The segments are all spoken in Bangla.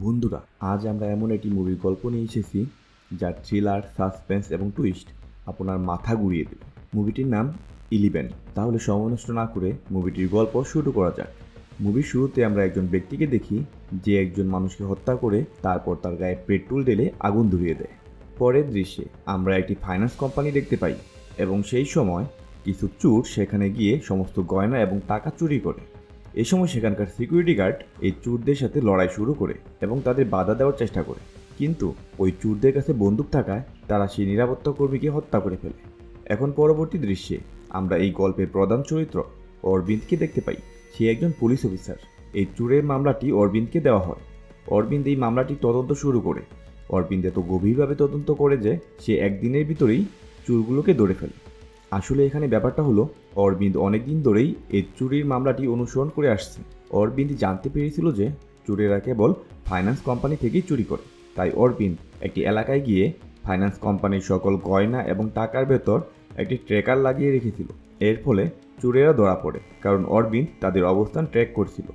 বন্ধুরা, আজ আমরা এমন একটি মুভির গল্প নিয়ে এসেছি, যার থ্রিলার সাসপেন্স এবং টুইস্ট আপনার মাথা ঘুরিয়ে দেবে। মুভিটির নাম ইলিভেন তাহলে সময় নষ্ট না করে মুভিটির গল্প শুরু করা যাক। মুভির শুরুতে আমরা একজন ব্যক্তিকে দেখি, যে একজন মানুষকে হত্যা করে তারপর তার গায়ে পেট্রোল ঢেলে আগুন ধরিয়ে দেয়। পরের দৃশ্যে আমরা একটি ফাইন্যান্স কোম্পানি দেখতে পাই এবং সেই সময় কিছু চুর সেখানে গিয়ে সমস্ত গয়না এবং টাকা চুরি করে। এই সময় সেখানকার সিকিউরিটি গার্ড এই চুরদের সাথে লড়াই শুরু করে এবং তাদের বাধা দেওয়ার চেষ্টা করে। কিন্তু ওই চুরদের কাছে বন্দুক থাকায় তারা সেই নিরাপত্তা কর্মীকে হত্যা করে ফেলে। এখন পরবর্তী দৃশ্যে আমরা এই গল্পের প্রধান চরিত্র অরবিন্দকে দেখতে পাই। সে একজন পুলিশ অফিসার। এই চুরের মামলাটি অরবিন্দকে দেওয়া হয়। অরবিন্দ এই মামলাটি তদন্ত শুরু করে। অরবিন্দ এত গভীরভাবে তদন্ত করে যে সে একদিনের ভিতরেই চুরগুলোকে ধরে ফেলে। আসলে এখানে ব্যাপারটা হলো, অরবিন্দ অনেকদিন ধরেই এই চুরির মামলাটি অনুসরণ করে আসছে। অরবিন্দ জানতে পেরেছিল যে চুরেরা কেবল ফাইন্যান্স কোম্পানি থেকেই চুরি করে। তাই অরবিন্দ একটি এলাকায় গিয়ে ফাইন্যান্স কোম্পানির সকল গয়না এবং টাকার ভেতর একটি ট্রেকার লাগিয়ে রেখেছিল। এর ফলে চুরেরা ধরা পড়ে, কারণ অরবিন্দ তাদের অবস্থান ট্র্যাক করছিল।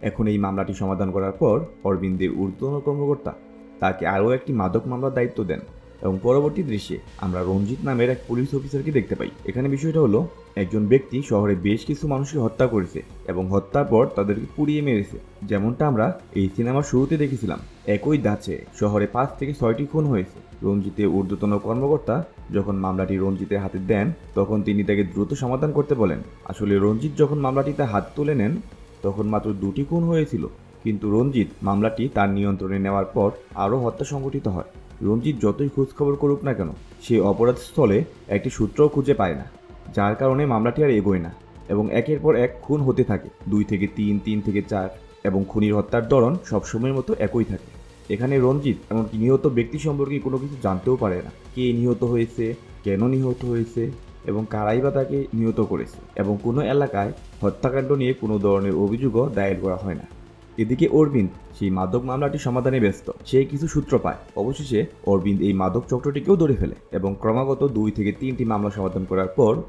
এখন এই মামলাটি সমাধান করার পর অরবিন্দের ঊর্ধ্বতন কর্মকর্তা তাকে আরও একটি মাদক মামলার দায়িত্ব দেন। এবং পরবর্তী দৃশ্যে আমরা রঞ্জিত নামের এক পুলিশ অফিসারকে দেখতে পাই। এখানে বিষয়টা হলো, একজন ব্যক্তি শহরে বেশ কিছু মানুষকে হত্যা করেছে এবং হত্যার পর তাদেরকে পুড়িয়ে মেরেছে। যেমনটা আমরা এই সিনেমার শুরুতে দেখেছিলাম। একই দাঁচে শহরে পাঁচ থেকে ছয়টি খুন হয়েছে। রঞ্জিতের ঊর্ধ্বতন কর্মকর্তা যখন মামলাটি রঞ্জিতের হাতে দেন, তখন তিনি তাকে দ্রুত সমাধান করতে বলেন। আসলে রঞ্জিত যখন মামলাটিতে হাত তুলে নেন, তখন মাত্র দুটি খুন হয়েছিল। কিন্তু রঞ্জিত মামলাটি তার নিয়ন্ত্রণে নেওয়ার পর আরও হত্যা সংঘটিত হয়। রঞ্জিত যতই খোঁজখবর করুক না কেন, সে অপরাধস্থলে একটি সূত্রও খুঁজে পায় না, যার কারণে মামলাটি আর এগোয় না এবং একের পর এক খুন হতে থাকে। দুই থেকে তিন তিন থেকে চার এবং খুনির হত্যার ধরন সবসময়ের মতো একই থাকে। এখানে রঞ্জিত এমনকি নিহত ব্যক্তি সম্পর্কে কোনো কিছু জানতেও পারে না। কে নিহত হয়েছে, কেন নিহত হয়েছে এবং কারাই বা তাকে নিহত করেছে এবং কোনো এলাকায় হত্যাকাণ্ড নিয়ে কোনো ধরনের অভিযোগও দায়ের করা হয় না। এদিকে অরবিন্দ, সেই মাদক মামলাটি সমাধানে ব্যস্ত। সে কিছু সূত্র পায়। অবশেষে অরবিন্দ এই মাদক চক্রটিকেও ধরে ফেলে এবং ক্রমাগত দুই থেকে তিনটি মামলা সমাধান করার পর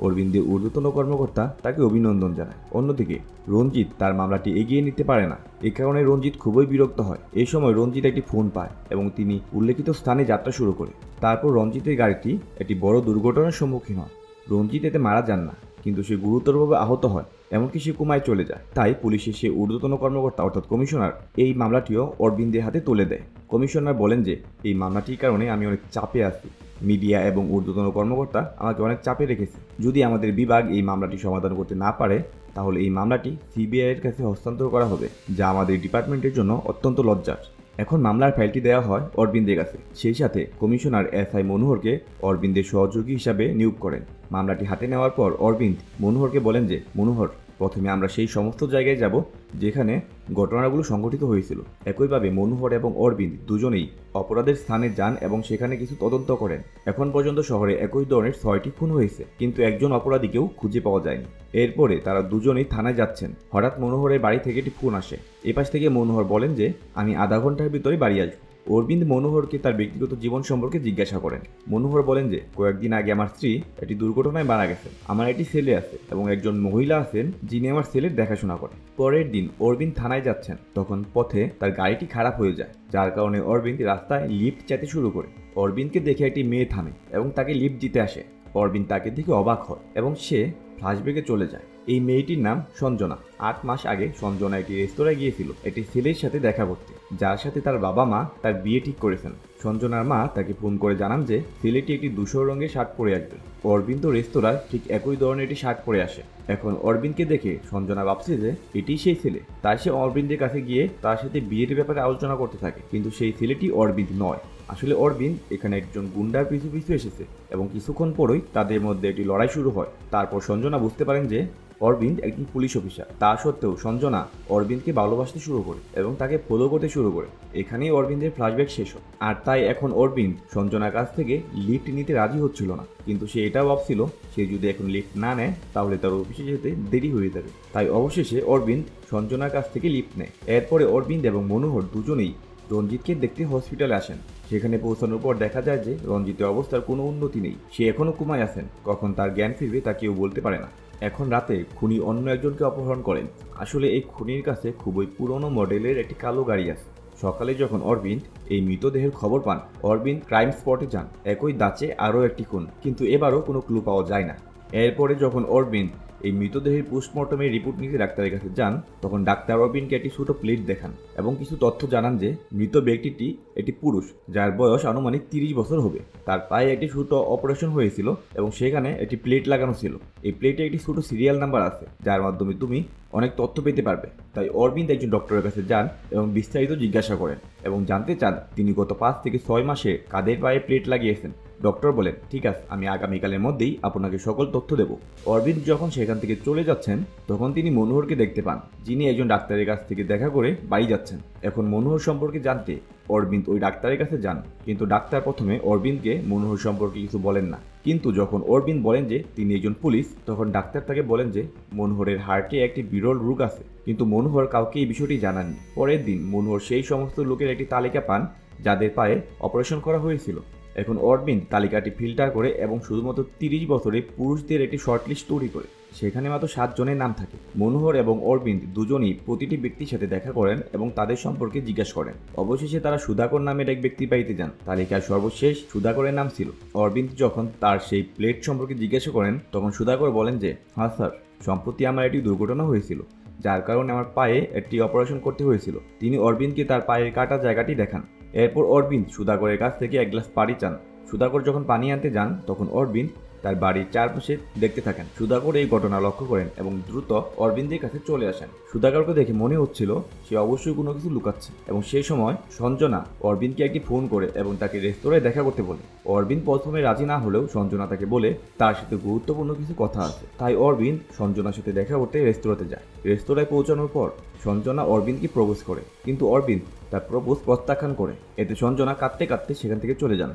অরবিন্দের ঊর্ধ্বতন কর্মকর্তা তাকে অভিনন্দন জানায়। অন্যদিকে রঞ্জিত তার মামলাটি এগিয়ে নিতে পারে না। এ কারণে রঞ্জিত খুবই বিরক্ত হয়। এই সময় রঞ্জিত একটি ফোন পায় এবং তিনি উল্লেখিত স্থানে যাত্রা শুরু করে। তারপর রঞ্জিতের গাড়িটি একটি বড় দুর্ঘটনার সম্মুখীন হয়। রঞ্জিত এতে মারা যান না। কিন্তু সে গুরুতরভাবে আহত হয়, এমনকি সে কুমায় চলে যায়। তাই পুলিশের সে ঊর্ধ্বতন কর্মকর্তা অর্থাৎ কমিশনার এই মামলাটিও অরবিন্দের হাতে তুলে দেয়। কমিশনার বলেন যে, এই মামলাটির কারণে আমি অনেক চাপে আছি। মিডিয়া এবং ঊর্ধ্বতন কর্মকর্তা আমাকে অনেক চাপে রেখেছে। যদি আমাদের বিভাগ এই মামলাটি সমাধান করতে না পারে, তাহলে এই মামলাটি সিবিআইয়ের কাছে হস্তান্তর করা হবে, যা আমাদের ডিপার্টমেন্টের জন্য অত্যন্ত লজ্জার। এখন মামলার ফাইলটি দেওয়া হয় অরবিন্দের কাছে। সেই সাথে কমিশনার এস আই মনোহরকে অরবিন্দের সহযোগী হিসাবে নিয়োগ করেন। মামলাটি হাতে নেওয়ার পর অরবিন্দ মনোহরকে বলেন যে, মনোহর প্রথমে আমরা সেই সমস্ত জায়গায় যাব যেখানে ঘটনাগুলো সংঘটিত হয়েছিল। একইভাবে মনোহর এবং অরবিন্দ দুজনেই অপরাধের স্থানে যান এবং সেখানে কিছু তদন্ত করেন। এখন পর্যন্ত শহরে একই ধরনের ছয়টি খুন হয়েছে, কিন্তু একজন অপরাধীকেও খুঁজে পাওয়া যায়নি। এরপরে তারা দুজনেই থানায় যাচ্ছেন। হঠাৎ মনোহরের বাড়ি থেকে একটি ফোন আসে। এপাশ থেকে মনোহর বলেন যে, আমি আধা ঘণ্টার ভিতরে বাড়ি আসব। অরবিন্দ মনোহরকে তার ব্যক্তিগত জীবন সম্পর্কে জিজ্ঞাসা করেন। মনোহর বলেন যে, কয়েকদিন আগে আমার স্ত্রী একটি দুর্ঘটনায় মারা গেছেন আমার একটি ছেলে আছে এবং একজন মহিলা আছেন যিনি আমার ছেলের দেখাশোনা করেন। পরের দিন অরবিন্দ থানায় যাচ্ছেন। তখন পথে তার গাড়িটি খারাপ হয়ে যায়, যার কারণে অরবিন্দ রাস্তায় লিফট চাইতে শুরু করে। অরবিন্দকে দেখে একটি মেয়ে থামে এবং তাকে লিফট দিতে আসে। অরবিন্দ তাকে দেখে অবাক হয় এবং সে ফ্ল্যাশব্যাকে চলে যায়। এই মেয়েটির নাম সঞ্জনা। আট মাস আগে সঞ্জনা একটি রেস্তোরাঁয় গিয়েছিল, একটি ছেলের সাথে দেখা করতে। যার সাথে তার বাবা মা তার বিয়ে ঠিক করেছেন সঞ্জনার মা তাকে ফোন করে জানান যে, ছেলেটি একটি ধূসর রঙের শার্ট পরে আসবে। অরবিন্দ রেস্তোরাঁয় ঠিক একই ধরনের একটি শার্ট পরে আসে। এখন অরবিন্দকে দেখে সঞ্জনা ভাবছে যে, এটি সেই ছেলে। তাই সে অরবিন্দের কাছে গিয়ে তার সাথে বিয়ের ব্যাপারে আলোচনা করতে থাকে। কিন্তু সেই ছেলেটি অরবিন্দ নয়। আসলে অরবিন্দ এখানে একজন গুন্ডার পিছু পিছু এসেছে এবং কিছুক্ষণ পরই তাদের মধ্যে একটি লড়াই শুরু হয়। তারপর সঞ্জনা বুঝতে পারেন যে অরবিন্দ একজন পুলিশ অফিসার। তা সত্ত্বেও সঞ্জনা অরবিন্দকে ভালোবাসতে শুরু করে এবং তাকে ফলো করতে শুরু করে। এখানেই অরবিন্দের ফ্ল্যাশব্যাক শেষ হয়। আর তাই এখন অরবিন্দ সঞ্জনার কাছ থেকে লিফট নিতে রাজি হচ্ছিল না। কিন্তু সে এটাও ভাবছিল, সে যদি এখন লিফট না নেয়, তাহলে তার অফিসে যেতে দেরি হয়ে যাবে। তাই অবশেষে অরবিন্দ সঞ্জনার কাছ থেকে লিফট নেয়। এরপরে অরবিন্দ এবং মনোহর দুজনেই রঞ্জিতকে দেখতে হসপিটালে আসেন। সেখানে পৌঁছানোর পর দেখা যায় যে রঞ্জিতের অবস্থার কোনো উন্নতি নেই। সে এখনও কুমায় আছেন। কখন তার জ্ঞান ফিরবে তা কেউ বলতে পারে না। এখন রাতে খুনি অন্য একজনকে অপহরণ করেন। আসলে এই খুনির কাছে খুবই পুরনো মডেলের একটি কালো গাড়ি আছে। সকালে যখন অরবিন্দ এই মৃতদেহের খবর পান, অরবিন্দ ক্রাইম স্পটে যান। একই দাঁচে আরও একটি খুন, কিন্তু এবারও কোনো ক্লু পাওয়া যায় না। এরপরে যখন অরবিন্দ এই মৃতদেহের পোস্টমর্টমের রিপোর্ট নিতে ডাক্তারের কাছে যান, তখন ডাক্তার অরবিনকে একটি ছোট প্লেট দেখান এবং কিছু তথ্য জানান যে মৃত ব্যক্তিটি একটি পুরুষ, যার বয়স আনুমানিক তিরিশ বছর হবে। তার পায়ে একটি ছোট অপারেশন হয়েছিল এবং সেখানে একটি প্লেট লাগানো ছিল। এই প্লেটে একটি ছোট সিরিয়াল নাম্বার আছে, যার মাধ্যমে তুমি অনেক তথ্য পেতে পারবে। তাই অরবিন্দ একজন ডক্টরের কাছে যান এবং বিস্তারিত জিজ্ঞাসা করেন এবং জানতে চান তিনি গত পাঁচ থেকে ছয় মাসে কাদের পায়ে প্লেট লাগিয়েছেন। ডক্টর বলেন, ঠিক আছে, আমি আগামীকালের মধ্যেই আপনাকে সকল তথ্য দেব। অরবিন্দ যখন সেখান থেকে চলে যাচ্ছেন, তখন তিনি মনোহরকে দেখতে পান, যিনি একজন ডাক্তারের কাছ থেকে দেখা করে বাড়ি যাচ্ছেন। এখন মনোহর সম্পর্কে জানতে অরবিন্দ ওই ডাক্তারের কাছে যান, কিন্তু ডাক্তার প্রথমে অরবিন্দকে মনোহর সম্পর্কে কিছু বলেন না। কিন্তু যখন অরবিন্দ বলেন যে তিনি একজন পুলিশ, তখন ডাক্তার তাকে বলেন যে মনোহরের হার্টে একটি বিরল রোগ আছে, কিন্তু মনোহর কাউকে এই বিষয়টি জানাননি। পরের দিন মনোহর সেই সমস্ত লোকের একটি তালিকা পান, যাদের পায়ে অপারেশন করা হয়েছিল। এখন অরবিন্দ তালিকাটি ফিল্টার করে এবং শুধুমাত্র তিরিশ বছরে পুরুষদের একটি শর্টলিস্ট তৈরি করে। সেখানে মাত্র সাতজনের নাম থাকে। মনোহর এবং অরবিন্দ দুজনই প্রতিটি ব্যক্তির সাথে দেখা করেন এবং তাদের সম্পর্কে জিজ্ঞাসা করেন। অবশেষে তারা সুধাকর নামের এক ব্যক্তি বাড়িতে যান। তালিকার সর্বশেষ সুধাকরের নাম ছিল। অরবিন্দ যখন তার সেই প্লেট সম্পর্কে জিজ্ঞাসা করেন, তখন সুধাকর বলেন যে হ্যাঁ স্যার, সম্প্রতি আমার একটি দুর্ঘটনা হয়েছিল, যার কারণে আমার পায়ে একটি অপারেশন করতে হয়েছিল। তিনি অরবিন্দকে তার পায়ের কাটা জায়গাটি দেখান। এরপর অরবিন্দ সুধাকরের কাছ থেকে এক গ্লাস পানি চান। সুধাকর যখন পানি আনতে যান, তখন অরবিন্দ তার বাড়ির চারপাশে দেখতে থাকেন। সুধাকর এই ঘটনা লক্ষ্য করেন এবং দ্রুত অরবিন্দের কাছে চলে আসেন। সুধাকরকে দেখে মনে হচ্ছিল সে অবশ্যই কোনো কিছু লুকাচ্ছে এবং সেই সময় সঞ্জনা অরবিন্দকে একটি ফোন করে এবং তাকে রেস্তোরাঁয় দেখা করতে বলে। অরবিন্দ প্রথমে রাজি না হলেও সঞ্জনা তাকে বলে, তার সাথে গুরুত্বপূর্ণ কিছু কথা আছে। তাই অরবিন্দ সঞ্জনার সাথে দেখা করতে রেস্তোরাঁতে যায়। রেস্তোরাঁয় পৌঁছানোর পর সঞ্জনা অরবিন্দকে প্রপোজ করে। কিন্তু অরবিন্দ তার প্রপোজ প্রত্যাখ্যান করে। এতে সঞ্জনা কাঁদতে কাঁদতে সেখান থেকে চলে যান।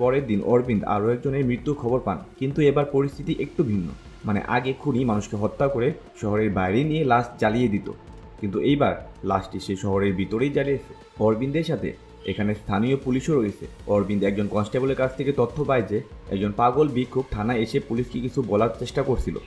পরের দিন অরবিন্দ আরও একজনের মৃত্যুর খবর পান। কিন্তু এবার পরিস্থিতি একটু ভিন্ন। মানে আগে খুনি মানুষকে হত্যা করে শহরের বাইরে নিয়ে লাশ জ্বালিয়ে দিত। কিন্তু এইবার লাশটি সে শহরের ভিতরেই জ্বালিয়েছে। অরবিন্দের সাথে এখানে স্থানীয় পুলিশও রয়েছে। অরবিন্দ একজন কনস্টেবলের কাছ থেকে তথ্য পায় যে, একজন পাগল বিক্ষোভ থানায় এসে পুলিশকে কিছু বলার চেষ্টা করছিল।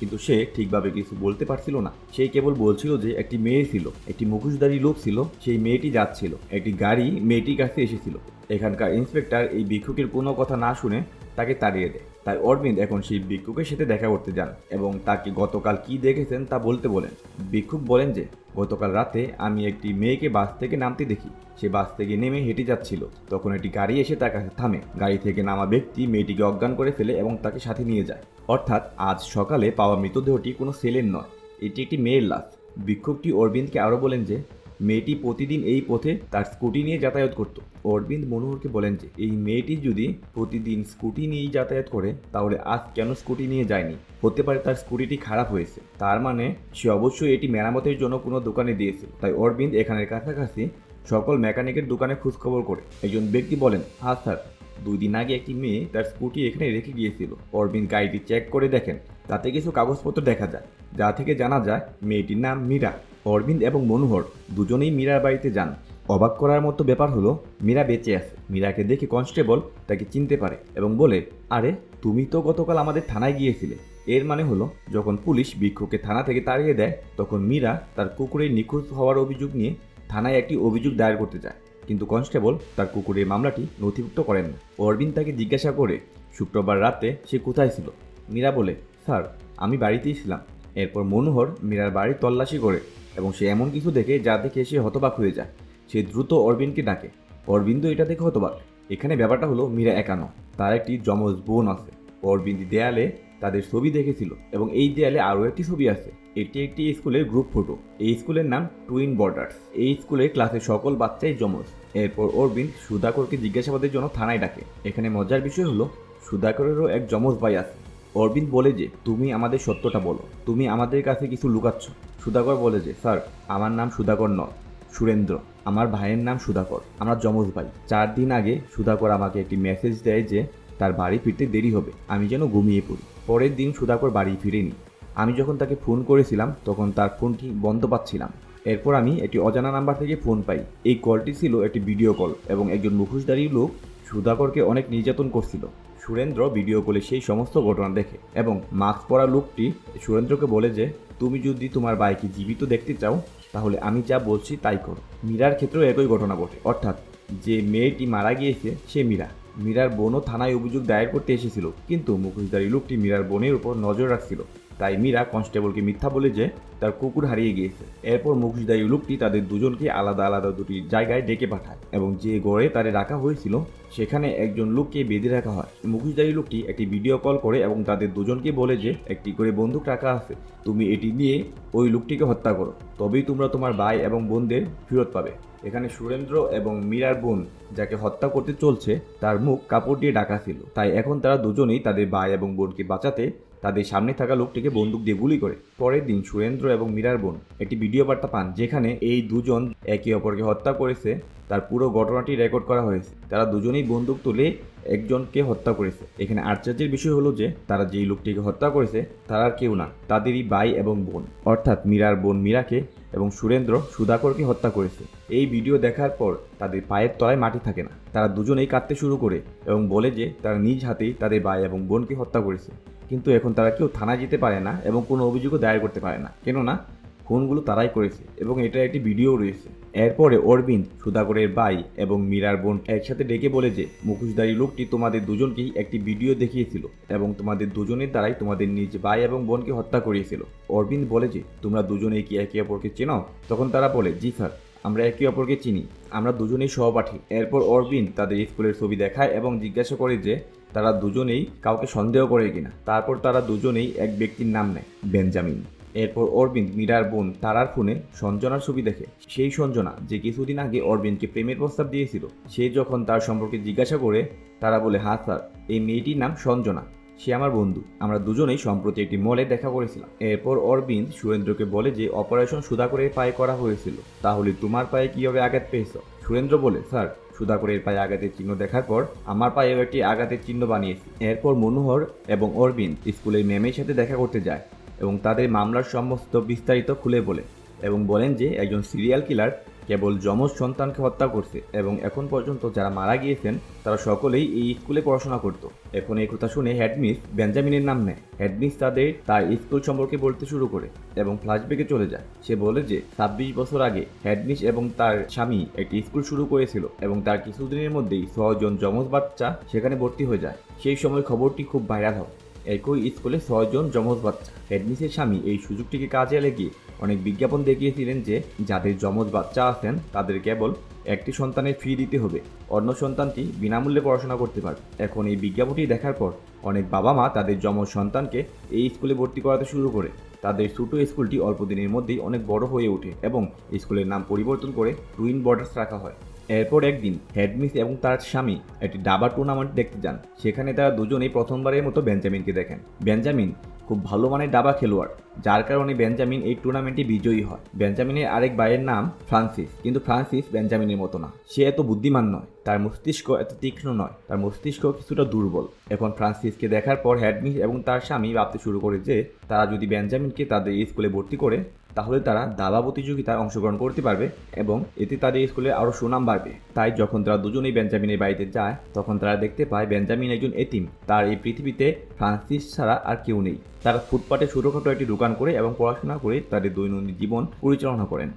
কিন্তু সে ঠিকভাবে কিছু বলতে পারছিল না। সে কেবল বলছিল যে, একটি মেয়ে ছিল, একটি মুখোশধারী লোক ছিল, সেই মেয়েটি যাচ্ছিল। একটি গাড়ি মেয়েটির কাছে এসেছিল। এখানকার ইন্সপেক্টর এই ভিক্ষুকের কোনো কথা না শুনে তাকে তাড়িয়ে দেয়। তাই অরবিন্দ এখন সেই ভিক্ষুকের সাথে দেখা করতে যান এবং তাকে গতকাল কি দেখেছেন তা বলতে বলেন। ভিক্ষুক বলেন যে, গতকাল রাতে আমি একটি মেয়েকে বাস থেকে নামতে দেখি। সে বাস থেকে নেমে হেঁটে যাচ্ছিল। তখন একটি গাড়ি এসে তার কাছে থামে। গাড়ি থেকে নামা ব্যক্তি মেয়েটিকে অজ্ঞান করে ফেলে এবং তাকে সাথে নিয়ে যায়। অর্থাৎ আজ সকালে পাওয়া মৃতদেহটি কোনো সেলের নয়, এটি একটি মেয়ের লাশ। বিক্ষোভটি অরবিন্দকে আরও বলেন যে মেয়েটি প্রতিদিন এই পথে তার স্কুটি নিয়ে যাতায়াত করত। অরবিন্দ মনোহরকে বলেন যে, এই মেয়েটি যদি প্রতিদিন স্কুটি নিয়েই যাতায়াত করে, তাহলে আজ কেন স্কুটি নিয়ে যায়নি? হতে পারে তার স্কুটিটি খারাপ হয়েছে। তার মানে সে অবশ্যই এটি মেরামতের জন্য কোনো দোকানে দিয়েছে। তাই অরবিন্দ এখানের কাছাকাছি সকল মেকানিকের দোকানে খোঁজখবর করে। একজন ব্যক্তি বলেন হ্যাঁ স্যার, দুই দিন আগে একটি মেয়ে তার স্কুটি এখানে রেখে গিয়েছিল। অরবিন্দ গাড়িটি চেক করে দেখেন। তাতে কিছু কাগজপত্র দেখা যায়। যা থেকে জানা যায়, মেয়েটির নাম মীরা। অরবিন্দ এবং মনোহর দুজনেই মীরার বাড়িতে যান। অবাক করার মতো ব্যাপার হলো, মীরা বেঁচে আছে। মীরাকে দেখে কনস্টেবল তাকে চিনতে পারে এবং বলে, আরে, তুমি তো গতকাল আমাদের থানায় গিয়েছিলে। এর মানে হলো, যখন পুলিশ বিক্ষোভকে থানা থেকে তাড়িয়ে দেয়, তখন মীরা তার কুকুরের নিখোঁজ হওয়ার অভিযোগ নিয়ে থানায় একটি অভিযোগ দায়ের করতে যায় কিন্তু কনস্টেবল তার কুকুরের মামলাটি নথিভুক্ত করেন না। অরবিন্দ তাকে জিজ্ঞাসা করে, শুক্রবার রাতে সে কোথায় ছিল? মীরা বলে, স্যার, আমি বাড়িতেই ছিলাম। এরপর মনোহর মীরার বাড়ি তল্লাশি করে এবং সে এমন কিছু দেখে যা দেখে সে হতবাক হয়ে যায়। সে দ্রুত অরবিন্দকে ডাকে। অরবিন্দ এটা দেখে হতবাক। এখানে ব্যাপারটা হলো মীরা একানো। তার একটি যমজ বোন আছে। অরবিন্দ দেয়ালে তাদের ছবি দেখেছিল এবং এই দেয়ালে আরও একটি ছবি আছে। এটি একটি স্কুলের গ্রুপ ফটো এই স্কুলের নাম টুইন বর্ডার্স এই স্কুলে ক্লাসের সকল বাচ্চাই যমজ। এরপর অরবিন্দ সুধাকরকে জিজ্ঞাসাবাদের জন্য থানায় ডাকে। এখানে মজার বিষয় হলো সুধাকরেরও এক যমজ ভাই আছে। অরবিন্দ বলে যে, তুমি আমাদের সত্যটা বলো। তুমি আমাদের কাছে কিছু লুকাচ্ছ। সুধাকর বলে যে, স্যার, আমার নাম সুধাকর নয়, সুরেন্দ্র। আমার ভাইয়ের নাম সুধাকর। আমরা যমজ ভাই। চার দিন আগে সুধাকর আমাকে একটি মেসেজ দেয় যে, তার বাড়ি ফিরতে দেরি হবে। আমি যেন ঘুমিয়ে পড়ি। পরের দিন সুধাকর বাড়ি ফিরেনি। আমি যখন তাকে ফোন করেছিলাম, তখন তার ফোনটি বন্ধ পাচ্ছিলাম। এরপর আমি একটি অজানা নাম্বার থেকে ফোন পাই। এই কলটি ছিল একটি ভিডিও কল এবং একজন মুখোশধারী লোক সুধাকরকে অনেক নির্যাতন করছিল। সুরেন্দ্র ভিডিও কলে সেই সমস্ত ঘটনা দেখে এবং মাস্ক পরা লোকটি সুরেন্দ্রকে বলে যে, তুমি যদি তোমার বাইকে জীবিত দেখতে চাও, তাহলে আমি যা বলছি তাই করো। মীরার ক্ষেত্রেও একই ঘটনা ঘটে। অর্থাৎ যে মেয়েটি মারা গিয়েছে, সে মীরা। মীরার বোনও থানায় অভিযোগ দায়ের করতে এসেছিল, কিন্তু মুখোশধারী লোকটি মীরার বোনের উপর নজর রাখছিল। তাই মীরা কনস্টেবলকে মিথ্যা বলে যে তার কুকুর হারিয়ে গিয়েছে। এরপর মুখোশধারী লোকটি তাদের দুজনকে আলাদা আলাদা দুটি জায়গায় ডেকে পাঠায় এবং যে গড়ে তারে রাখা হয়েছিল, সেখানে একজন লোককে বেঁধে রাখা হয়। মুখোশধারী লোকটি একটি ভিডিও কল করে এবং তাদের দুজনকে বলে যে, একটি করে বন্দুক রাখা আছে। তুমি এটি নিয়ে ওই লোকটিকে হত্যা করো। তবেই তোমরা তোমার ভাই এবং বোনদের ফেরত পাবে। এখানে সুরেন্দ্র এবং মীরার বোন যাকে হত্যা করতে চলছে, তার মুখ কাপড় দিয়ে ঢাকা ছিল। তাই এখন তারা দুজনেই তাদের ভাই এবং বোনকে বাঁচাতে তাদের সামনে থাকা লোকটিকে বন্দুক দিয়ে গুলি করে। পরের দিন সুরেন্দ্র এবং মীরার বোন একটি ভিডিও বার্তা পান, যেখানে এই দুজন একে অপরকে হত্যা করেছে, তার পুরো ঘটনাটি রেকর্ড করা হয়েছে। তারা দুজনেই বন্দুক তুলে একজনকে হত্যা করেছে। এখানে আশ্চর্যের বিষয় হলো যে, তারা যেই লোকটিকে হত্যা করেছে, তারা আর কেউ না, তাদেরই ভাই এবং বোন। অর্থাৎ মীরার বোন মীরাকে এবং সুরেন্দ্র সুধাকরকে হত্যা করেছে। এই ভিডিও দেখার পর তাদের পায়ের তলায় মাটি থাকে না। তারা দুজনেই কাঁদতে শুরু করে এবং বলে যে তারা নিজ হাতেই তাদের ভাই এবং বোনকে হত্যা করেছে। কিন্তু এখন তারা কেউ থানায় যেতে পারে না এবং কোনো অভিযোগও দায়ের করতে পারে না। কেননা খুনগুলো তারাই করেছে এবং এটা একটি ভিডিও রয়েছে। এরপরে অরবিন্দ, সুধাকরের ভাই এবং মীরার বোন একসাথে ডেকে বলে যে, মুখোশধারী লোকটি তোমাদের দুজনকেই একটি ভিডিও দেখিয়েছিল এবং তোমাদের দুজনের দ্বারাই তোমাদের নিজ ভাই এবং বোনকে হত্যা করিয়েছিল। অরবিন্দ বলে যে, তোমরা দুজনেই কি একে অপরকে চেনো? তখন তারা বলে, জি স্যার, আমরা একে অপরকে চিনি, আমরা দুজনেই সহপাঠী। এরপর অরবিন্দ তাদের স্কুলের ছবি দেখায় এবং জিজ্ঞাসা করে যে, তারা দুজনেই কাউকে সন্দেহ করে কিনা? তারপর তারা দুজনেই এক ব্যক্তির নাম নেয়, বেঞ্জামিন। এরপর অরবিন্দ, মীরার বোন তারার ফোনে সঞ্জনার ছবি দেখে। সেই সঞ্জনা যে কিছুদিন আগে অরবিন্দকে প্রেমের প্রস্তাব দিয়েছিল, সে যখন তার সম্পর্কে জিজ্ঞাসা করে, তারা বলে হ্যাঁ স্যার, এই মেয়েটির নাম সঞ্জনা। সে আমার বন্ধু। আমরা দুজনেই সম্প্রতি একটি মলে দেখা করেছিলাম। এরপর অরবিন্দ সুরেন্দ্রকে বলে যে, অপারেশন সুধাকরের পায়ে করা হয়েছিল। তাহলে তোমার পায়ে কীভাবে আঘাত পেয়েছ? সুরেন্দ্র বলে, স্যার, সুধাকরের পায়ে আঘাতের চিহ্ন দেখার পর আমার পায়েও একটি আঘাতের চিহ্ন বানিয়েছি। এরপর মনোহর এবং অরবিন্দ স্কুলের ম্যামের সাথে দেখা করতে যায়। এবং তাদের মামলার সমস্ত বিস্তারিত খুলে বলে এবং বলেন যে একজন সিরিয়াল কিলার কেবল যমজ সন্তানকে হত্যা করছে এবং এখন পর্যন্ত যারা মারা গিয়েছেন, তারা সকলেই এই স্কুলে পড়াশোনা করত। এখন এই কথা শুনে হেডমিস বেঞ্জামিনের নাম নেয়। হেডমিস তাদের তার স্কুল সম্পর্কে বলতে শুরু করে এবং ফ্ল্যাশব্যাকে চলে যায়। সে বলে যে, ছাব্বিশ বছর আগে হেডমিস এবং তার স্বামী একটি স্কুল শুরু করেছিল এবং তার কিছুদিনের মধ্যেই ছজন যমজ বাচ্চা সেখানে ভর্তি হয়ে যায়। সেই সময় খবরটি খুব ভাইরাল হয়। একই স্কুলে ছয়জন যমজ বাচ্চা হেডমিসের স্বামী এই সুযোগটিকে কাজে লাগিয়ে অনেক বিজ্ঞাপন দেখিয়েছিলেন যে যাদের যমজ বাচ্চা আছেন, তাদের কেবল একটি সন্তানের ফি দিতে হবে। অন্য সন্তানটি বিনামূল্যে পড়াশোনা করতে পারবে এখন এই বিজ্ঞাপনটি দেখার পর অনেক বাবা মা তাদের যমজ সন্তানকে এই স্কুলে ভর্তি করাতে শুরু করে। তাদের ছোটো স্কুলটি অল্প দিনের মধ্যেই অনেক বড় হয়ে ওঠে এবং স্কুলের নাম পরিবর্তন করে টুইন বর্ডার্স রাখা হয়। এরপর একদিন হেডমিস এবং তার স্বামী একটি ডাবা টুর্নামেন্ট দেখতে যান। সেখানে তারা দুজনেই প্রথমবারের মতো বেঞ্জামিনকে দেখেন। বেঞ্জামিন খুব ভালো মানের ডাবা খেলোয়াড়, যার কারণে বেঞ্জামিন এই টুর্নামেন্টে বিজয়ী হয়। বেঞ্জামিনের আরেক ভাইয়ের নাম ফ্রান্সিস, কিন্তু ফ্রান্সিস বেঞ্জামিনের মতো না। সে এত বুদ্ধিমান নয়, তার মস্তিষ্ক এত তীক্ষ্ণ নয়, তার মস্তিষ্ক কিছুটা দুর্বল। এখন ফ্রান্সিসকে দেখার পর হেডমিস এবং তার স্বামী ভাবতে শুরু করে যে, তারা যদি বেঞ্জামিনকে তাদের স্কুলে ভর্তি করে তাহলে তারা দাবা প্রতিযোগিতায় অংশগ্রহণ করতে পারবে এবং এতে তাদের স্কুলে আরও সুনাম বাড়বে। তাই যখন তারা দুজনেই বেঞ্জামিনের বাড়িতে যায়, তখন তারা দেখতে পায় বেঞ্জামিন একজন এতিম। তার এই পৃথিবীতে ফ্রান্সিস ছাড়া আর কেউ নেই। তারা ফুটপাতে ছোটোখাটো একটি দোকান করে এবং পড়াশোনা করে তাদের দৈনন্দিন জীবন পরিচালনা করেন।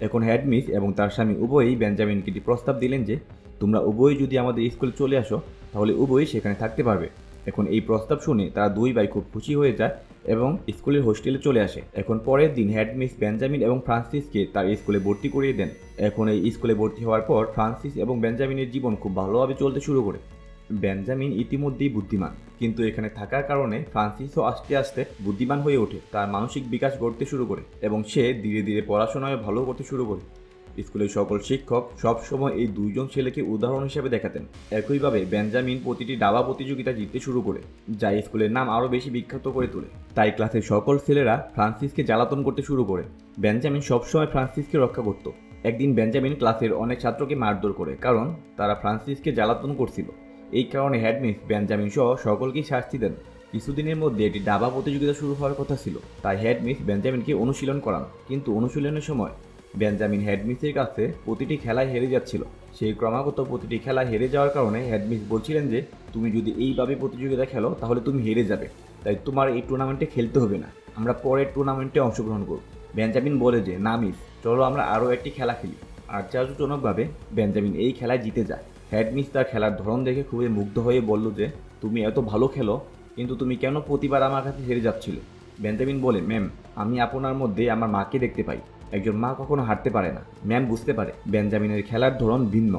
এখন হেডমিস এবং তার স্বামী উভয়ই বেঞ্জামিনকে একটি প্রস্তাব দিলেন যে, তোমরা উভয়ই যদি আমাদের স্কুলে চলে আসো, তাহলে উভয়ই সেখানে থাকতে পারবে। এখন এই প্রস্তাব শুনে তারা দুই ভাই খুব খুশি হয়ে যায় এবং স্কুলের হোস্টেলে চলে আসে। এখন পরের দিন হেডমিস বেঞ্জামিন এবং ফ্রান্সিসকে তার স্কুলে ভর্তি করিয়ে দেন। এখন এই স্কুলে ভর্তি হওয়ার পর ফ্রান্সিস এবং বেঞ্জামিনের জীবন খুব ভালোভাবে চলতে শুরু করে। বেঞ্জামিন ইতিমধ্যেই বুদ্ধিমান, কিন্তু এখানে থাকার কারণে ফ্রান্সিসও আস্তে আস্তে বুদ্ধিমান হয়ে ওঠে। তার মানসিক বিকাশ ঘটতে শুরু করে এবং সে ধীরে ধীরে পড়াশোনায় ভালো করতে শুরু করে। স্কুলের সকল শিক্ষক সবসময় এই দুইজন ছেলেকে উদাহরণ হিসেবে দেখাতেন। একইভাবে বেঞ্জামিন প্রতিটি দাবা প্রতিযোগিতা জিততে শুরু করে, যা স্কুলের নাম আরও বেশি বিখ্যাত করে তোলে। তাই ক্লাসের সকল ছেলেরা ফ্রান্সিসকে জ্বালাতন করতে শুরু করে। বেঞ্জামিন সবসময় ফ্রান্সিসকে রক্ষা করত। একদিন বেঞ্জামিন ক্লাসের অনেক ছাত্রকে মারধর করে, কারণ তারা ফ্রান্সিসকে জ্বালাতন করছিল। এই কারণে হেডমিস বেঞ্জামিন সহ সকলকেই শাস্তি দেন। কিছুদিনের মধ্যে একটি দাবা প্রতিযোগিতা শুরু হওয়ার কথা ছিল, তাই হেডমিস বেঞ্জামিনকে অনুশীলন করান। কিন্তু অনুশীলনের সময় বেঞ্জামিন হেডমিসের কাছে প্রতিটি খেলায় হেরে যাচ্ছিল। সেই ক্রমাগত প্রতিটি খেলায় হেরে যাওয়ার কারণে হেডমিস বলছিলেন যে, তুমি যদি এইভাবে প্রতিযোগিতা খেলো, তাহলে তুমি হেরে যাবে। তাই তোমার এই টুর্নামেন্টে খেলতে হবে না। আমরা পরের টুর্নামেন্টে অংশগ্রহণ করব। বেঞ্জামিন বলে যে, না মিস, চলো আমরা আরও একটি খেলা খেলি। আশ্চর্যজনকভাবে বেঞ্জামিন এই খেলায় জিতে যায়। হেড মিস তার খেলার ধরন দেখে খুবই মুগ্ধ হয়ে বলল যে, তুমি এত ভালো খেলো, কিন্তু তুমি কেন প্রতিবার আমার কাছে হেরে যাচ্ছিলে? বেঞ্জামিন বলে, ম্যাম, আমি আপনার মধ্যে আমার মাকে দেখতে পাই। একজন মা কখনো হারতে পারে না। ম্যাম বুঝতে পারে, বেঞ্জামিনের খেলার ধরন ভিন্ন।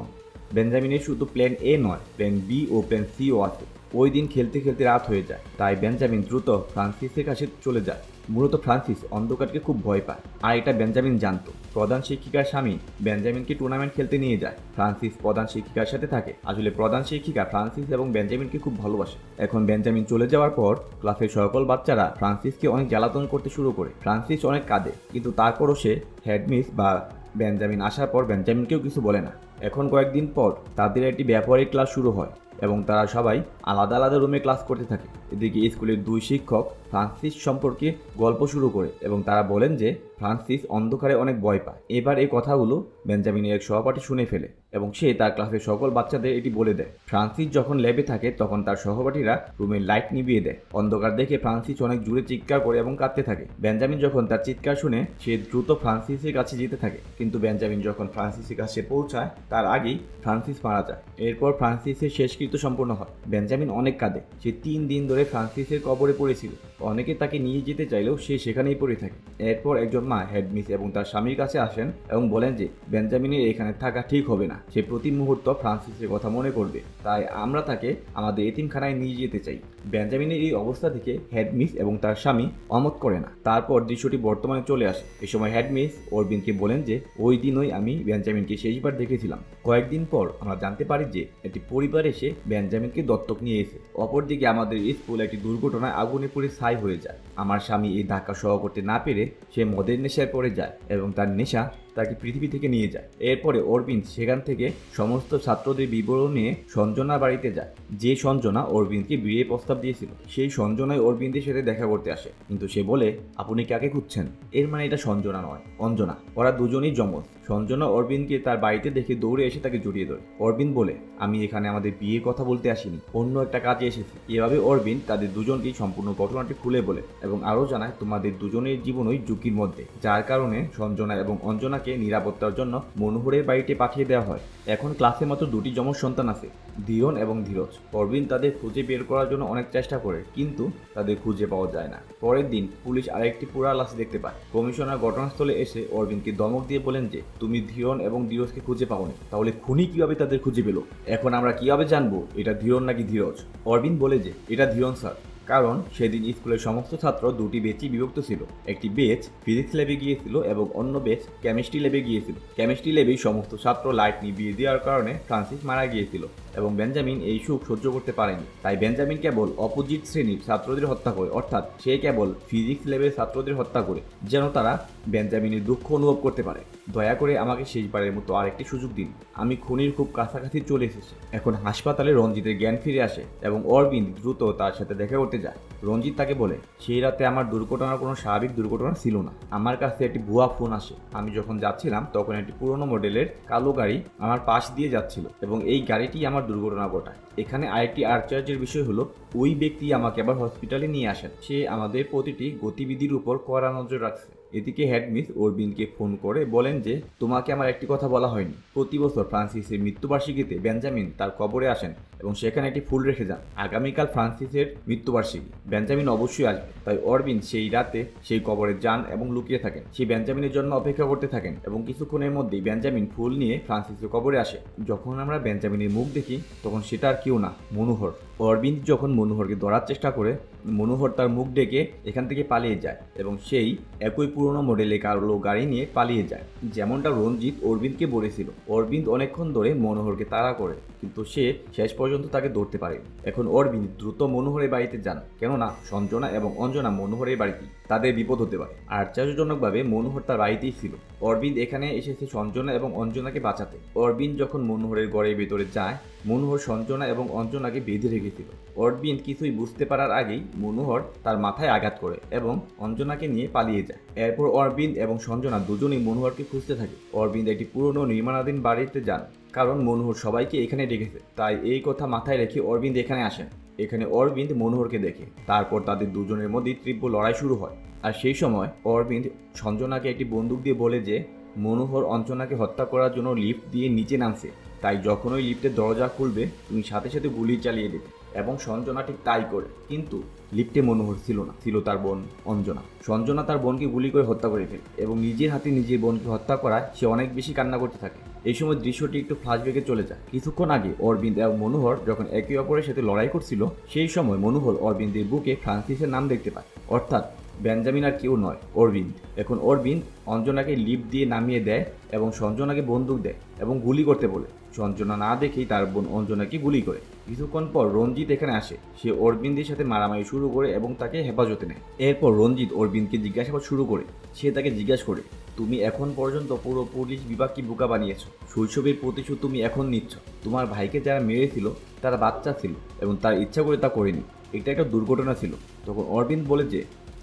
বেঞ্জামিনের শুধু প্ল্যান এ নয় প্ল্যান বি ও প্ল্যান সিও আছে। ওই দিন খেলতে খেলতে রাত হয়ে যায়, তাই বেঞ্জামিন দ্রুত ফ্রান্সিসের কাছে চলে যায়। মূলত ফ্রান্সিস অন্ধকারকে খুব ভয় পায়। আর এটা বেঞ্জামিন জানতো। প্রধান শিক্ষিকার স্বামী বেঞ্জামিনকে টুর্নামেন্ট খেলতে নিয়ে যায়। ফ্রান্সিস প্রধান শিক্ষিকার সাথে থাকে। আসলে প্রধান শিক্ষিকা ফ্রান্সিস এবং বেঞ্জামিনকে খুব ভালোবাসে। এখন বেঞ্জামিন চলে যাওয়ার পর ক্লাসের সকল বাচ্চারা ফ্রান্সিসকে অনেক জ্বালাতন করতে শুরু করে। ফ্রান্সিস অনেক কাঁদে, কিন্তু তারপরও সে হেডমিস বা বেঞ্জামিন আসার পর বেঞ্জামিনকেও কিছু বলে না। এখন কয়েকদিন পর তাদের একটি ব্যবহারিক ক্লাস শুরু হয়। এবং তারা সবাই আলাদা আলাদা রুমে ক্লাস করতে থাকে। এদিকে স্কুলের দুই শিক্ষক ফ্রান্সিস সম্পর্কে গল্প শুরু করে এবং তারা বলেন যে ফ্রান্সিস অন্ধকারে অনেক ভয় পায়। এবার এই কথাগুলো বেঞ্জামিনের এক সহপাঠী শুনে ফেলে এবং সে তার ক্লাসের সকল বাচ্চাদের এটি বলে দেয়। ফ্রান্সিস যখন ল্যাবে থাকে, তখন তার সহপাঠীরা রুমের লাইট নিভিয়ে দেয়। অন্ধকার দেখে ফ্রান্সিস অনেক জোরে চিৎকার করে এবং কাঁদতে থাকে। বেঞ্জামিন যখন তার চিৎকার শুনে, সে দ্রুত ফ্রান্সিসের কাছে যেতে থাকে। কিন্তু বেঞ্জামিন যখন ফ্রান্সিসের কাছে পৌঁছায়, তার আগেই ফ্রান্সিস মারা যায়। এরপর ফ্রান্সিসের শেষকৃত্য সম্পূর্ণ হয়। বেঞ্জামিন অনেক কাঁদে। সে তিন দিন ধরে ফ্রান্সিসের কবরে পড়েছিল। অনেকে তাকে নিয়ে যেতে চাইলেও সে সেখানেই পড়ে থাকে। এরপর একজন মা হেডমিস এবং তার স্বামীর কাছে আসেন এবং বলেন যে, বেঞ্জামিনের এখানে থাকা ঠিক হবে না। সে প্রতি মুহূর্ত ফ্রান্সিসের কথা মনে করবে। তাই আমরা তাকে আমাদের এতিমখানায় নিয়ে যেতে চাই। বেঞ্জামিনের এই অবস্থা থেকে হেডমিস এবং তার স্বামী অমত করে না। তারপর দৃশ্যটি বর্তমানে চলে আসে। এ সময় হেডমিস অরবিনকে বলেন যে, ওই দিনই আমি বেঞ্জামিনকে শেষবার দেখেছিলাম। কয়েকদিন পর আমরা জানতে পারি যে, একটি পরিবার এসে বেঞ্জামিনকে দত্তক নিয়ে এসে, অপরদিকে আমাদের স্কুল একটি দুর্ঘটনায় আগুনে পুড়ে ছাই হয়ে যায়। আমার স্বামী এই ধাক্কা সহ করতে না পেরে সে মদের নেশায় পড়ে যায় এবং তার নেশা তাকে পৃথিবী থেকে নিয়ে যায়। এরপরে অরবিন্দ সেখান থেকে সমস্ত ছাত্রদের বিবরণ নিয়ে সঞ্জনার বাড়িতে যায়। যে সঞ্জনা অরবিন্দকে বিয়ে প্রস্তাব দিয়েছিল, সেই সঞ্জনাই অরবিন্দের সাথে দেখা করতে আসে। কিন্তু সে বলে, আপনি কাকে খুঁজছেন? এর মানে এটা সঞ্জনা নয়, অঞ্জনা। ওরা দুজনেই যমজ। সঞ্জনা অরবিন্দকে তার বাড়িতে দেখে দৌড়ে এসে তাকে জড়িয়ে ধরে। অরবিন্দ বলে, আমি এখানে আমাদের বিয়ের কথা বলতে আসিনি। অন্য একটা কাজে এসেছি। এভাবে অরবিন্দ তাদের দুজনকেই সম্পূর্ণ ঘটনাটি খুলে বলে এবং আরও জানায়, তোমাদের দুজনের জীবনই ঝুঁকির মধ্যে। যার কারণে সঞ্জনা এবং অঞ্জনাকে নিরাপত্তার জন্য মনোহরের বাড়িতে পাঠিয়ে দেওয়া হয়। এখন ক্লাসে মাত্র দুটি যমজ সন্তান আছে ধীরন এবং ধীরজ। অরবিন্দ তাদের খুঁজে বের করার জন্য অনেক চেষ্টা করে, কিন্তু তাদের খুঁজে পাওয়া যায় না। পরের দিন পুলিশ আরেকটি পুরা লাশ দেখতে পায়। কমিশনার ঘটনাস্থলে এসে অরবিন্দকে দমক দিয়ে বলেন যে, তুমি ধীরন এবং ধীরজকে খুঁজে পাওনি, তাহলে খুনি কীভাবে তাদের খুঁজে পেল? এখন আমরা কীভাবে জানব, এটা ধীরন নাকি ধীরজ? অরবিন্দ বলে যে, এটা ধীরন, স্যার। কারণ সেদিন স্কুলের সমস্ত ছাত্র দুটি বেচই বিভক্ত ছিল। একটি বেচ ফিজিক্স ল্যাবে গিয়েছিল এবং অন্য বেচ কেমিস্ট্রি ল্যাবে গিয়েছিল। কেমিস্ট্রি ল্যাবেই সমস্ত ছাত্র লাইট নিভিয়ে দেওয়ার কারণে ফ্রান্সিস মারা গিয়েছিল। এবং বেঞ্জামিন এই সুখ সহ্য করতে পারেনি। তাই বেঞ্জামিন কেবল অপোজিট শ্রেণির ছাত্রদের হত্যা করে, অর্থাৎ সে কেবল ফিজিক্স ল্যাবের ছাত্রদের হত্যা করে, যেন তারা বেঞ্জামিনের দুঃখ অনুভব করতে পারে। দয়া করে আমাকে শেষবারের মতো আরেকটি সুযোগ দিন। আমি খুনির খুব কাছাকাছি চলে এসেছি। এখন হাসপাতালে রঞ্জিতের জ্ঞান ফিরে আসে এবং অরবিন্দ দ্রুত তার সাথে দেখা করতে যায়। রঞ্জিত তাকে বলে, সেই রাতে আমার দুর্ঘটনার কোনো স্বাভাবিক দুর্ঘটনা ছিল না। আমার কাছে একটি ভুয়া ফোন আসে। আমি যখন যাচ্ছিলাম, তখন একটি পুরনো মডেলের কালো গাড়ি আমার পাশ দিয়ে যাচ্ছিল এবং এই গাড়িটি আমার দুর্ঘটনা ঘটায়। এখানে আরেকটি আশ্চর্যের বিষয় হলো, ওই ব্যক্তি আমাকে আবার হসপিটালে নিয়ে আসেন। সে আমাদের প্রতিটি গতিবিধির উপর কড়া নজর রাখছে। এদিকে হেডমিস অরবিনকে ফোন করে বলেন যে, তোমাকে আমার একটি কথা বলা হয়নি। প্রতি বছর ফ্রান্সিসের মৃত্যুবার্ষিকীতে বেঞ্জামিন তার কবরে আসেন এবং সেখানে একটি ফুল রেখে যান। আগামীকাল ফ্রান্সিসের মৃত্যুবার্ষিকী। বেঞ্জামিন অবশ্যই আসবে। তাই অরবিন সেই রাতে সেই কবরে যান এবং লুকিয়ে থাকেন। সেই বেঞ্জামিনের জন্য অপেক্ষা করতে থাকেন এবং কিছুক্ষণের মধ্যেই বেঞ্জামিন ফুল নিয়ে ফ্রান্সিসের কবরে আসে। যখন আমরা বেঞ্জামিনের মুখ দেখি, তখন সেটা আর কেউ না, মনোহর। অরবিন্দ যখন মনোহরকে ধরার চেষ্টা করে, মনোহর তার মুখ ডেকে এখান থেকে পালিয়ে যায় এবং সেই একই পুরনো মডেলে কালো গাড়ি নিয়ে পালিয়ে যায়। যেমনটা রঞ্জিত অরবিন্দকে বলেছিল। অরবিন্দ অনেকক্ষণ ধরে মনোহরকে তাড়া করে। কিন্তু সে শেষ পর্যন্ত তাকে ধরতে পারে এখন অরবিন্দ দ্রুত মনোহরের বাড়িতে যান, কেননা সঞ্জনা এবং অঞ্জনা মনোহরের বাড়িতে তাদের বিপদ হতে পারে। আশ্চর্যজনকভাবে মনোহর তার বাড়িতেই ছিল। অরবিন্দ এখানে এসেছে সঞ্জনা এবং অঞ্জনাকে বাঁচাতে। অরবিন্দ যখন মনোহরের ঘরের ভেতরে যায়, মনোহর সঞ্জনা এবং অঞ্জনাকে বেঁধে রেখেছিল। অরবিন্দ কিছুই বুঝতে পারার আগেই মনোহর তার মাথায় আঘাত করে এবং অঞ্জনাকে নিয়ে পালিয়ে যায়। এরপর অরবিন্দ এবং সঞ্জনা দুজনেই মনোহরকে খুঁজতে থাকে। অরবিন্দ একটি পুরনো নির্মাণাধীন বাড়িতে যান। কারণ মনোহর সবাইকে এখানে ডেকেছে। তাই এই কথা মাথায় রেখে অরবিন্দ এখানে আসেন এখানে অরবিন্দ মনোহরকে দেখে। তারপর তাদের দুজনের মধ্যে তীব্র লড়াই শুরু হয়। আর সেই সময় অরবিন্দ সঞ্জনাকে একটি বন্দুক দিয়ে বলে যে, মনোহর অঞ্জনাকে হত্যা করার জন্য লিফট দিয়ে নিচে নামছে। তাই যখন ওই লিফটের দরজা খুলবে, তুমি সাথে সাথে গুলি চালিয়ে দেবে এবং সঞ্জনা ঠিক তাই করে। কিন্তু লিফটে মনোহর ছিল না। ছিল তার বোন অঞ্জনা। সঞ্জনা তার বোনকে গুলি করে হত্যা করে ফেলে এবং নিজের হাতে নিজের বোনকে হত্যা করায় সে অনেক বেশি কান্না করতে থাকে। এই সময় দৃশ্যটি একটু ফ্লাশব্যাকে চলে যায়। কিছুক্ষণ আগে অরবিন্দ এবং মনোহর যখন একে অপরের সাথে লড়াই করছিল, সেই সময় মনোহর অরবিন্দের বুকে ফ্রান্সিসের নাম দেখতে পায়। অর্থাৎ বেঞ্জামিন আর কেউ নয়, অরবিন্দ। এখন অরবিন্দ অঞ্জনাকে লিপ দিয়ে নামিয়ে দেয় এবং সঞ্জনাকে বন্দুক দেয় এবং গুলি করতে বলে। সঞ্জনা না দেখেই তার বোন অঞ্জনাকে গুলি করে। কিছুক্ষণ পর রঞ্জিত এখানে আসে। সে অরবিন্দের সাথে মারামারি শুরু করে এবং তাকে হেফাজতে নেয়। এরপর রঞ্জিত অরবিন্দকে জিজ্ঞাসাবাদ শুরু করে। সে তাকে জিজ্ঞাসা করে, তুমি এখন পর্যন্ত পুরো পুলিশ বিভাগকে বোকা বানিয়েছ? শৈশবের প্রতিশোধ তুমি এখন নিচ্ছ। তোমার ভাইকে যারা মেরেছিল, তারা বাচ্চা ছিল এবং তার ইচ্ছা করে তা করেনি। এটা একটা দুর্ঘটনা ছিল। তখন অরবিন্দ বলে যে,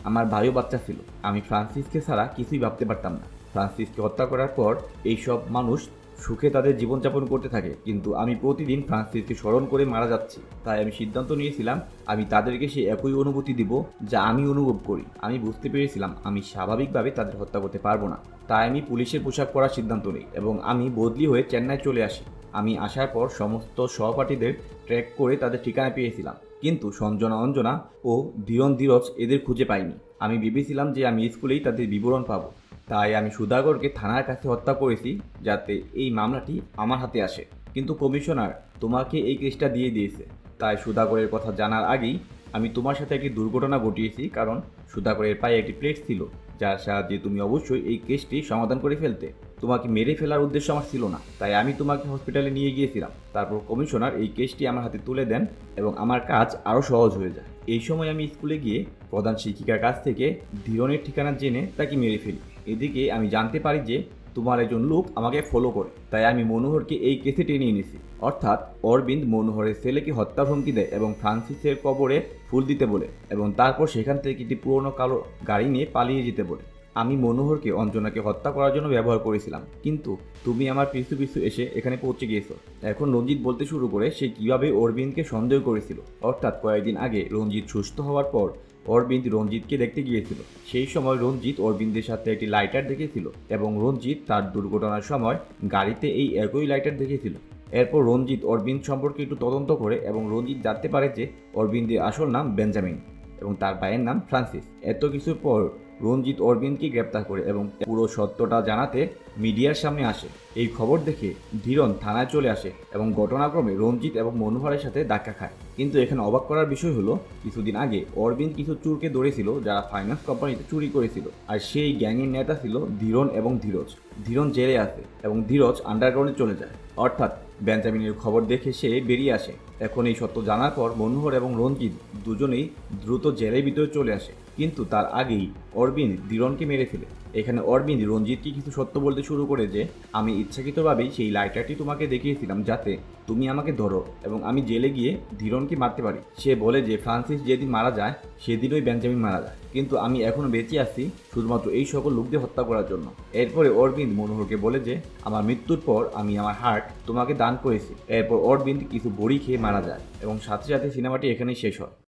আমার ভাইও বাচ্চা ছিল। আমি ফ্রান্সিসকে ছাড়া কিছুই ভাবতে পারতাম না। ফ্রান্সিসকে হত্যা করার পর এই সব মানুষ সুখে তাদের জীবনযাপন করতে থাকে। কিন্তু আমি প্রতিদিন ফ্রান্সিসকে স্মরণ করে মারা যাচ্ছি। তাই আমি সিদ্ধান্ত নিয়েছিলাম, আমি তাদেরকে সেই একই অনুভূতি দিব যা আমি অনুভব করি। আমি বুঝতে পেরেছিলাম, আমি স্বাভাবিকভাবে তাদের হত্যা করতে পারব না। তাই আমি পুলিশের পোশাক পরার সিদ্ধান্ত নিই এবং আমি বদলি হয়ে চেন্নাই চলে আসি। আমি আসার পর সমস্ত সহপাঠীদের ট্র্যাক করে তাদের ঠিকানা পেয়েছিলাম। কিন্তু সঞ্জনা অঞ্জনা ও ধীরন ধীরজ এদের খুঁজে পাইনি। আমি ভেবেছিলাম যে আমি স্কুলেই তাদের বিবরণ পাবো। তাই আমি সুধাগরকে থানার কাছে হত্যা করেছি যাতে এই মামলাটি আমার হাতে আসে। কিন্তু কমিশনার তোমাকে এই কেসটা দিয়ে দিয়েছে। তাই সুধাগরের কথা জানার আগেই আমি তোমার সাথে একটি দুর্ঘটনা ঘটিয়েছি, কারণ সুধাগরের পায়ে একটি প্লেট ছিল, যার সাহায্যে তুমি অবশ্যই এই কেসটি সমাধান করে ফেলতে। তোমাকে মেরে ফেলার উদ্দেশ্য আমার ছিল না, তাই আমি তোমাকে হসপিটালে নিয়ে গিয়েছিলাম। তারপর কমিশনার এই কেসটি আমার হাতে তুলে দেন এবং আমার কাজ আরও সহজ হয়ে যায়। এই সময় আমি স্কুলে গিয়ে প্রধান শিক্ষিকার কাছ থেকে ধীরনের ঠিকানা জেনে তাকে মেরে ফেলি। এদিকে আমি জানতে পারি যে তোমার একজন লোক আমাকে ফলো করে, তাই আমি মনোহরকে এই কেসে টেনে এনেছি। অর্থাৎ অরবিন্দ মনোহরের ছেলেকে হত্যা হুমকি দেয় এবং ফ্রান্সিসের কবরে ফুল দিতে বলে এবং তারপর সেখান থেকে একটি পুরনো কালো গাড়ি নিয়ে পালিয়ে যেতে বলে। আমি মনোহরকে অঞ্জনাকে হত্যা করার জন্য ব্যবহার করেছিলাম, কিন্তু তুমি আমার পিছু পিছু এসে এখানে পৌঁছে গিয়েছো। এখন রঞ্জিত বলতে শুরু করে সে কীভাবে অরবিন্দকে সন্দেহ করেছিল। অর্থাৎ কয়েকদিন আগে রঞ্জিত সুস্থ হওয়ার পর অরবিন্দ রঞ্জিতকে দেখতে গিয়েছিল। সেই সময় রঞ্জিত অরবিন্দের সাথে একটি লাইটার দেখেছিল এবং রঞ্জিত তার দুর্ঘটনার সময় গাড়িতে এই একই লাইটার দেখেছিল। এরপর রঞ্জিত অরবিন্দ সম্পর্কে একটু তদন্ত করে এবং রঞ্জিত জানতে পারে যে অরবিন্দের আসল নাম বেঞ্জামিন এবং তার ভাইয়ের নাম ফ্রান্সিস। এত কিছুর পর রঞ্জিত অরবিন্দকে গ্রেপ্তার করে এবং পুরো সত্যটা জানাতে মিডিয়ার সামনে আসে। এই খবর দেখে ধীরন থানায় চলে আসে এবং ঘটনাক্রমে রঞ্জিত এবং মনোহরের সাথে ধাক্কা খায়। কিন্তু এখানে অবাক করার বিষয় হলো, কিছুদিন আগে অরবিন্দ কিছু চুরকে ধরেছিল যারা ফাইন্যান্স কোম্পানিতে চুরি করেছিল। আর সেই গ্যাংয়ের নেতা ছিল ধীরন এবং ধীরজ। ধীরন জেলে আসে এবং ধীরজ আন্ডারগ্রাউন্ডে চলে যায়। অর্থাৎ বেঞ্জামিনের খবর দেখে সে বেরিয়ে আসে। এখন এই সত্য জানার পর মনোহর এবং রঞ্জিত দুজনেই দ্রুত জেলের ভিতরে চলে আসে। কিন্তু তার আগেই অরবিন্দ ধীরনকে মেরে ফেলে। এখানে অরবিন্দ রঞ্জিতকে কিছু সত্য বলতে শুরু করে যে, আমি ইচ্ছাকৃতভাবেই সেই লাইটারটি তোমাকে দেখিয়েছিলাম যাতে তুমি আমাকে ধরো এবং আমি জেলে গিয়ে ধীরনকে মারতে পারি। সে বলে যে, ফ্রান্সিস যেদিন মারা যায়, সেদিনই বেঞ্জামিন মারা যায়। কিন্তু আমি এখনও বেঁচে আছি শুধুমাত্র এই সকল লোকদের হত্যা করার জন্য। এরপরে অরবিন্দ মনোহরকে বলে যে, আমার মৃত্যুর পর আমি আমার হার্ট তোমাকে দান করেছি। এরপর অরবিন্দ কিছু বড়ি খেয়ে মারা যায় এবং সাথে সাথে সিনেমাটি এখানেই শেষ হয়।